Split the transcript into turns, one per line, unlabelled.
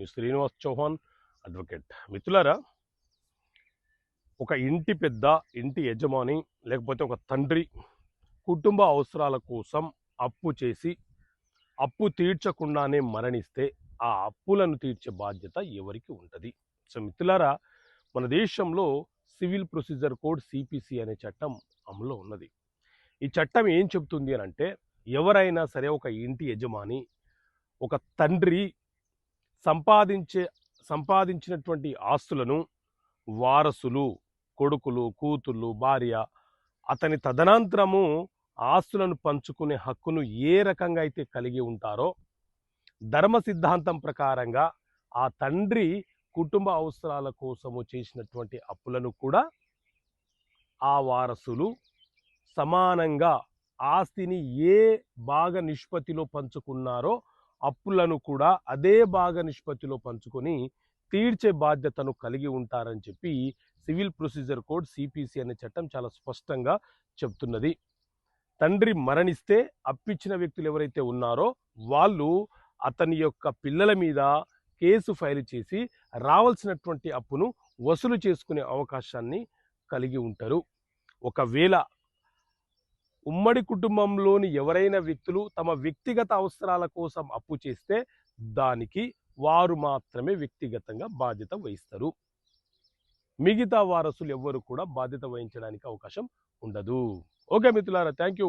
మీ Srinivas Chauhan advocate మిత్రులారా ఒక ఇంటి పెద్ద ఇంటి యజమాని లేకపోతే ఒక తండ్రి కుటుంబ అవసరాల కోసం అప్పు చేసి అప్పు తీర్చకుండానే మరణిస్తే ఆ అప్పులను తీర్చే బాధ్యత ఎవరికి ఉంటుంది? సో మిత్రులారా మన దేశంలో సివిల్ ప్రొసీజర్ కోడ్ సిపిసి అనే చట్టం అమలులో ఉన్నది. ఈ చట్టం ఏం చెబుతుంది అని అంటే ఎవరైనా సరే ఒక ఇంటి యజమాని ఒక తండ్రి సంపాదించే సంపాదించినటువంటి ఆస్తులను వారసులు కొడుకులు కూతుళ్ళు భార్య అతని తదనంతరము ఆస్తులను పంచుకునే హక్కును ఏ రకంగా అయితే కలిగి ఉంటారో ధర్మ సిద్ధాంతం ప్రకారంగా ఆ తండ్రి కుటుంబ అవసరాల కోసము చేసినటువంటి అప్పులను కూడా ఆ వారసులు సమానంగా ఆస్తిని ఏ భాగ నిష్పత్తిలో పంచుకున్నారో అప్పులను కూడా అదే భాగ నిష్పత్తిలో పంచుకొని తీర్చే బాధ్యతను కలిగి ఉంటారని చెప్పి సివిల్ ప్రొసీజర్ కోడ్ సిపిసి అనే చట్టం చాలా స్పష్టంగా చెప్తున్నది. తండ్రి మరణిస్తే అప్పిచ్చిన వ్యక్తులు ఎవరైతే ఉన్నారో వాళ్ళు అతని యొక్క పిల్లల మీద కేసు ఫైల్ చేసి రావాల్సినటువంటి అప్పును వసూలు చేసుకునే అవకాశాన్ని కలిగి ఉంటారు. ఒకవేళ ఉమ్మడి కుటుంబంలోని ఎవరైనా వ్యక్తులు తమ వ్యక్తిగత అవసరాల కోసం అప్పు చేస్తే దానికి వారు మాత్రమే వ్యక్తిగతంగా బాధ్యత వహిస్తారు. మిగతా వారసులు ఎవ్వరు కూడా బాధ్యత వహించడానికి అవకాశం ఉండదు. ఓకే మిత్రులారా థ్యాంక్ యూ